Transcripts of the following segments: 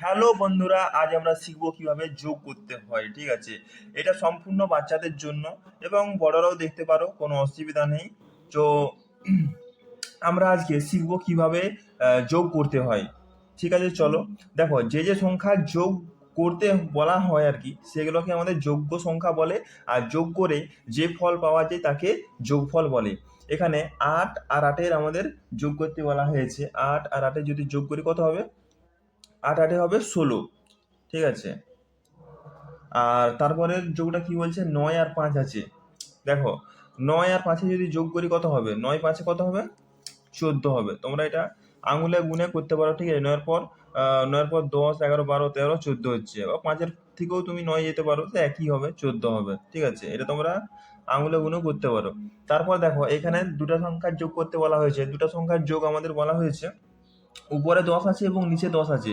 Hello বন্ধুরা, আজ আমরা শিখব কীভাবে যোগ করতে হয়, ঠিক আছে? এটা সম্পূর্ণ বাচ্চাদের জন্য এবং বড়রাও দেখতে পারো, কোনো অসুবিধা নেই। তো, আমরা আজকে শিখব কীভাবে যোগ করতে হয়। ঠিক আছে, চলো। দেখো, যে যে সংখ্যা যোগ করতে বলা হয় আর কি, সেগুলোকে আমাদের যোগ্য সংখ্যা বলে। আর যোগ করে যে ফল পাওয়া যায় তাকে যোগফল বলে। এখানে আট আর আটের আমাদের যোগ করতে বলা হয়েছে। আট আর আটের যদি যোগ করি কত হবে? আট আটে হবে ষোলো, ঠিক আছে? আর তারপরের যোগটা কি বলছে? নয় আর পাঁচ আছে। দেখো, নয় আর পাঁচে যদি যোগ করি কত হবে? নয় পাঁচে কত হবে? চোদ্দ হবে। তোমরা এটা আঙুলে গুনে করতে পারো, ঠিক আছে? নয়ের পর নয়ের পর দশ, এগারো, বারো, তেরো, চোদ্দ হচ্ছে। বা পাঁচের থেকেও তুমি নয় যেতে পারো, তো একই হবে, চোদ্দ হবে, ঠিক আছে? এটা তোমরা আঙুলে গুনেও করতে পারো। তারপর দেখো, এখানে দুটো সংখ্যার যোগ করতে বলা হয়েছে। দুটো সংখ্যার যোগ আমাদের বলা হয়েছে। উপরে দশ আছে এবং নিচে দশ আছে।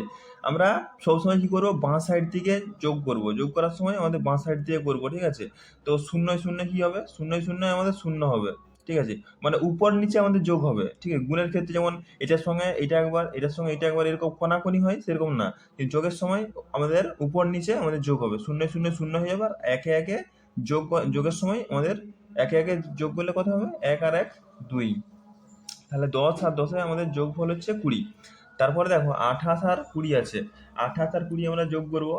আমরা সবসময় কী করব? বাঁ সাইড থেকে যোগ করব। যোগ করার সময় আমাদের বাঁ সাইড দিয়ে করব, ঠিক আছে? তো শূন্য শূন্য কী হবে? শূন্য শূন্য আমাদের শূন্য হবে, ঠিক আছে? মানে উপর নিচে আমাদের যোগ হবে, ঠিক আছে? গুণের ক্ষেত্রে যেমন এটার সঙ্গে এটা একবার, এটার সঙ্গে এটা একবার এরকম কোনাকুনি হয়, সেরকম না। কিন্তু যোগের সময় আমাদের উপর নিচে আমাদের যোগ হবে। শূন্য শূন্য শূন্য হয়ে যাবে আর একে একে যোগ, যোগের সময় আমাদের একে একে যোগ করলে কত হবে? এক আর এক দুই। তাহলে দশ আর দশে আমাদের যোগফল হচ্ছে কুড়ি। তারপরে দেখো, আঠাশ আর কুড়ি আছে। আঠাশ আর কুড়ি আমরা যোগ করব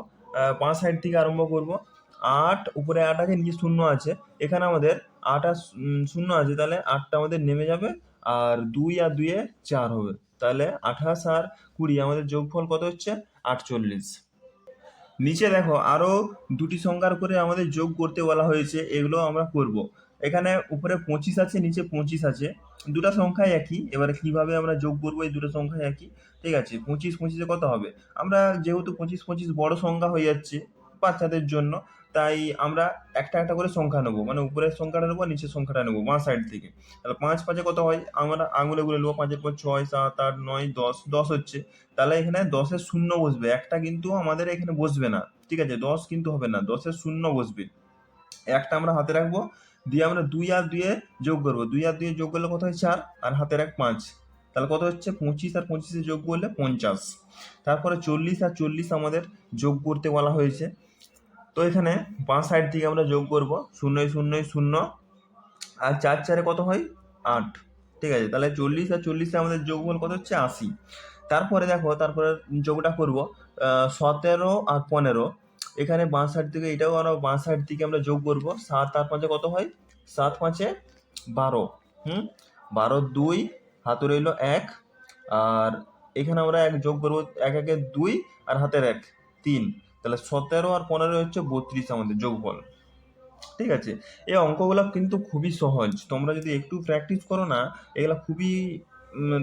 পাঁচ সাইড থেকে আরম্ভ করব। আট, উপরে আট আছে, নিচে শূন্য আছে। এখানে আমাদের আট আর শূন্য আছে, তাহলে আটটা আমাদের নেমে যাবে। আর দুই আর দুইয়ে চার হবে। তাহলে আঠাশ আর কুড়ি, আমাদের যোগফল কত হচ্ছে? আটচল্লিশ। নিচে দেখো, আরও দুটি সংখ্যার করে আমাদের যোগ করতে বলা হয়েছে, এগুলো আমরা করব। এখানে উপরে পঁচিশ আছে, নিচে পঁচিশ আছে। দুটো সংখ্যাই একই। এবারে কীভাবে আমরা যোগ করব এই দুটো সংখ্যাই একই? ঠিক আছে, পঁচিশ পঁচিশে কত হবে? আমরা যেহেতু পঁচিশ পঁচিশ বড় সংখ্যা হয়ে যাচ্ছে বাচ্চাদের জন্য, তাই আমরা একটা একটা করে সংখ্যা নেব। মানে উপরের সংখ্যাটা নেব নিচের সংখ্যাটা নেব বাঁ সাইড থেকে। তাহলে পাঁচ পাঁচে কত হয়? আমরা আঙুলে গুলে নেব, পাঁচের পর ছয়, সাত, আট, নয়, দশ দশ হচ্ছে। তাহলে এখানে দশের শূন্য বসবে। একটা কিন্তু আমাদের এখানে বসবে না। ঠিক আছে, দশ কিন্তু হবে না, দশের শূন্য বসবে। একটা আমরা হাতে রাখব দিয়ে আমরা দুই আর দুয়ে যোগ করব। দুই আর দুয়ে যোগ করলে কত হয়? চার। আর হাতের এক পাঁচ। তাহলে কত হচ্ছে? পঁচিশ আর পঁচিশে যোগ করলে পঞ্চাশ। তারপরে চল্লিশ আর চল্লিশ আমাদের যোগ করতে বলা হয়েছে। তো এখানে বাঁ সাইড থেকে আমরা যোগ করব। শূন্য শূন্য শূন্য। আর চার চারে কত হয়? আট। ঠিক আছে? তাহলে চল্লিশ আর চল্লিশে আমাদের যোগফল কত হচ্ছে? আশি। তারপরে দেখো, তারপরে যোগটা করব। সতেরো আর পনেরো। এখানে বাঁ সাইড থেকে এটাও আমরা বাঁ সাইড থেকে আমরা যোগ করব। সাত আর পাঁচে কত হয়? সাত পাঁচে বারো। হুম? বারো দুই, হাতে রইল এক। আর এখানে আমরা এক যোগ করব এক একে দুই আর হাতের এক, তিন। তাহলে সতেরো আর পনেরো হচ্ছে বত্রিশ আমাদের যোগফল। ঠিক আছে? এই অঙ্কগুলো কিন্তু খুবই সহজ। তোমরা যদি একটু প্র্যাকটিস করো না, এগুলো খুবই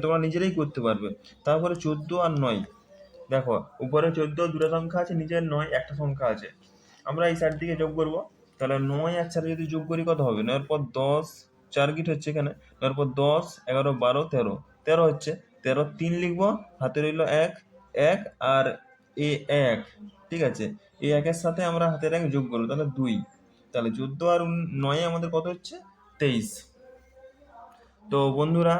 তোমরা নিজেরাই করতে পারবে। তারপরে চোদ্দ আর নয়। দেখো, উপরে চোদ্দ, দুটো সংখ্যা আছে নিচের নয়, একটা সংখ্যা আছে। আমরা এই সাইড দিকে যোগ করব। তাহলে নয় আর চারে যদি যোগ করি, কত হবে? নয়ের পর দশ, চার গিট হচ্ছে এখানে। নয়ের পর দশ, এগারো, বারো, তেরো। তেরো হচ্ছে। তেরো, তিন লিখব, হাতে রইল এক এক আর এ এক। ঠিক আছে? এই একের সাথে আমরা হাতের এক যোগ করব, তাহলে দুই। তাহলে চোদ্দ আর নয়ে আমাদের কত হচ্ছে? তেইশ। তো বন্ধুরা,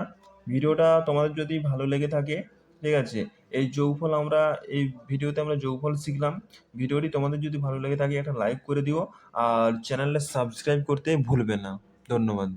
ভিডিওটা তোমাদের যদি ভালো লেগে থাকে ঠিক আছে? এই যোগফল আমরা, এই ভিডিওতে আমরা যোগফল শিখলাম। ভিডিওটি তোমাদের যদি ভালো লাগে থাকে একটা লাইক করে দিও। আর চ্যানেলটা সাবস্ক্রাইব করতে ভুলবে না। ধন্যবাদ।